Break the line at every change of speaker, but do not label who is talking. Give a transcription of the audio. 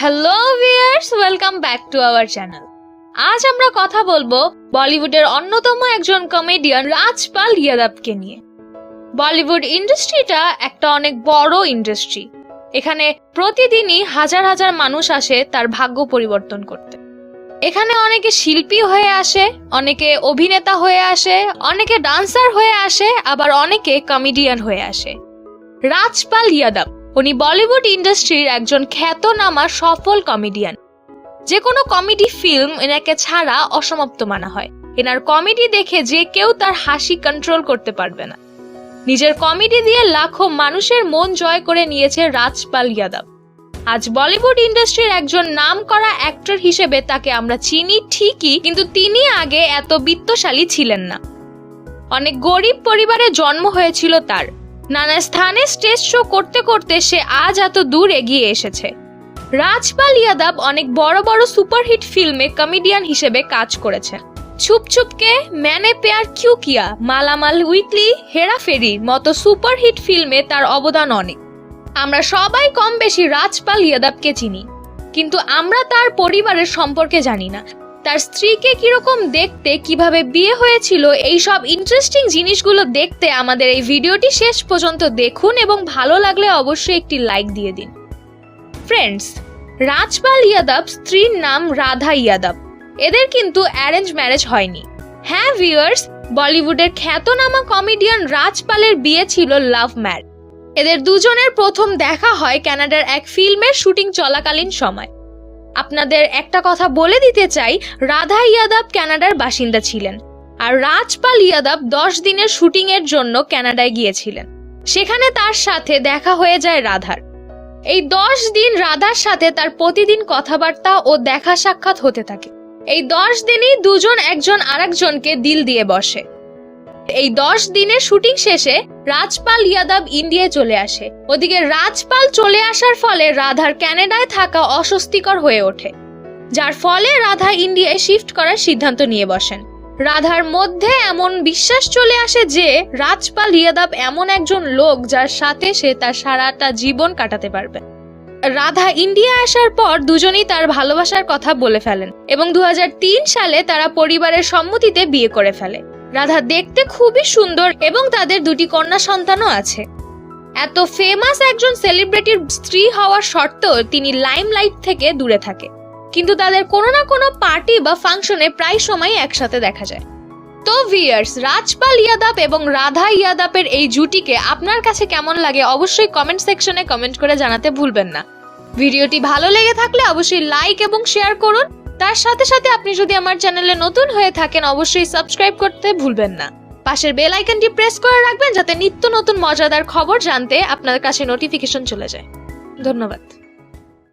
Hello viewers welcome back to our channel আজ আমরা কথা বলব বলিউডের অন্যতম একজন কমেডিয়ান রাজপাল ইয়াদাবকে নিয়ে। বলিউড ইন্ডাস্ট্রিটা একটা অনেক বড় ইন্ডাস্ট্রি। এখানে প্রতিদিনই হাজার হাজার মানুষ আসে তার ভাগ্য পরিবর্তন করতে। এখানে অনেকে শিল্পী হয়ে আসে, অনেকে অভিনেতা হয়ে আসে, অনেকে ডান্সার হয়ে আসে, আবার অনেকে কমেডিয়ান হয়ে আসে। রাজপাল ইয়াদব উনি বলিউড ইন্ডাস্ট্রির একজন খ্যাতনামা সফল কমেডিয়ান। যে কোনো কমেডি ফিল্ম এনাকে ছাড়া অসমাপ্ত মানা হয়। এনার কমেডি দেখে যে কেউ তার হাসি কন্ট্রোল করতে পারবে না। নিজের কমেডি দিয়ে লাখো মানুষের মন জয় করে নিয়েছে রাজপাল ইয়াদব আজ বলিউড ইন্ডাস্ট্রির একজন নাম করা অ্যাক্টর হিসেবে তাকে আমরা চিনি ঠিকই, কিন্তু তিনি আগে এত বিত্তশালী ছিলেন না। অনেক গরিব পরিবারে জন্ম হয়েছিল তার। নানা স্থানে স্টেজ শো করতে করতে সে আজ এত দূর এগিয়ে এসেছে। রাজপাল ইয়াদব অনেক বড় বড় সুপারহিট ফিল্মে কমেডিয়ান হিসেবে কাজ করেছেন ছুপ ছুপকে ম্যানে পেয়ার কিউ কিয়া মালামাল উইকলি হেরাফেরির মতো সুপারহিট ফিল্মে তার অবদান অনেক। আমরা সবাই কম বেশি রাজপাল ইয়াদবকে চিনি, কিন্তু আমরা তার পরিবারের সম্পর্কে জানি না। তার স্ত্রীকে কীরকম দেখতে, কীভাবে বিয়ে হয়েছিল এই সব ইন্টারেস্টিং জিনিসগুলো দেখতে আমাদের এই ভিডিওটি শেষ পর্যন্ত দেখুন এবং ভালো লাগলে অবশ্যই একটি লাইক দিয়ে দিন। ফ্রেন্ডস রাজপাল ইয়াদব স্ত্রীর নাম রাধা ইয়াদব। এদের কিন্তু অ্যারেঞ্জ ম্যারেজ হয়নি। হ্যাঁ ভিউয়ার্স বলিউডের খ্যাতনামা কমেডিয়ান রাজপালের বিয়ে ছিল লাভ ম্যার এদের দুজনের প্রথম দেখা হয় কানাডার এক ফিল্মের শুটিং চলাকালীন সময়। আপনাদের একটা কথা বলে দিতে চাই, রাধা ইয়াদব ক্যানাডার বাসিন্দা ছিলেন আর রাজপাল ইয়াদব দশ দিনের শুটিং এর জন্য কানাডায় গিয়েছিলেন। সেখানে তার সাথে দেখা হয়ে যায় রাধার। এই দশ দিন রাধার সাথে তার প্রতিদিন কথাবার্তা ও দেখা সাক্ষাৎ হতে থাকে। এই দশ দিনই দুজন একজন আরেকজনকে দিল দিয়ে বসে। এই দশ দিনের শুটিং শেষে রাজপাল ইয়াদব ইন্ডিয়ায় চলে আসে। ওদিকে রাজপাল চলে আসার ফলে রাধার ক্যানাডায় থাকা অস্বস্তিকর হয়ে ওঠে। যার ফলে রাধা ইন্ডিয়ায় শিফট করার সিদ্ধান্ত নিয়ে বসেন। রাধার মধ্যে এমন বিশ্বাস চলে আসে যে, রাজপাল ইয়াদব এমন একজন লোক যার সাথে সে তার সারাটা জীবন কাটাতে পারবে। রাধা ইন্ডিয়া আসার পর দুজনেই তার ভালোবাসার কথা বলে ফেলেন এবং দু হাজার তিন সালে তারা পরিবারের সম্মতিতে বিয়ে করে ফেলে। রাধা দেখতে খুবই সুন্দর এবং তাদের দুটি কন্যা সন্তানও আছে। এত ফেমাস একজন সেলিব্রিটির স্ত্রী হওয়ার সত্ত্বেও তিনি লাইমলাইট থেকে দূরে থাকে। কিন্তু তাদের কোনো না কোনো পার্টি বা ফাংশনে প্রায় সময় একসাথে দেখা যায়। তো ভিয়ার্স রাজপাল ইয়াদাব এবং রাধা ইয়াদাবের এই জুটিকে আপনার কাছে কেমন লাগে অবশ্যই কমেন্ট সেকশনে কমেন্ট করে জানাতে ভুলবেন না। ভিডিওটি ভালো লেগে থাকলে অবশ্যই লাইক এবং শেয়ার করুন। তার সাথে সাথে আপনি যদি আমার চ্যানেলে নতুন হয়ে থাকেন, অবশ্যই সাবস্ক্রাইব করতে ভুলবেন না। পাশের বেল আইকনটি প্রেস করে রাখবেন যাতে নিত্য নতুন মজাদার খবর জানতে আপনার কাছে নোটিফিকেশন চলে যায়। ধন্যবাদ।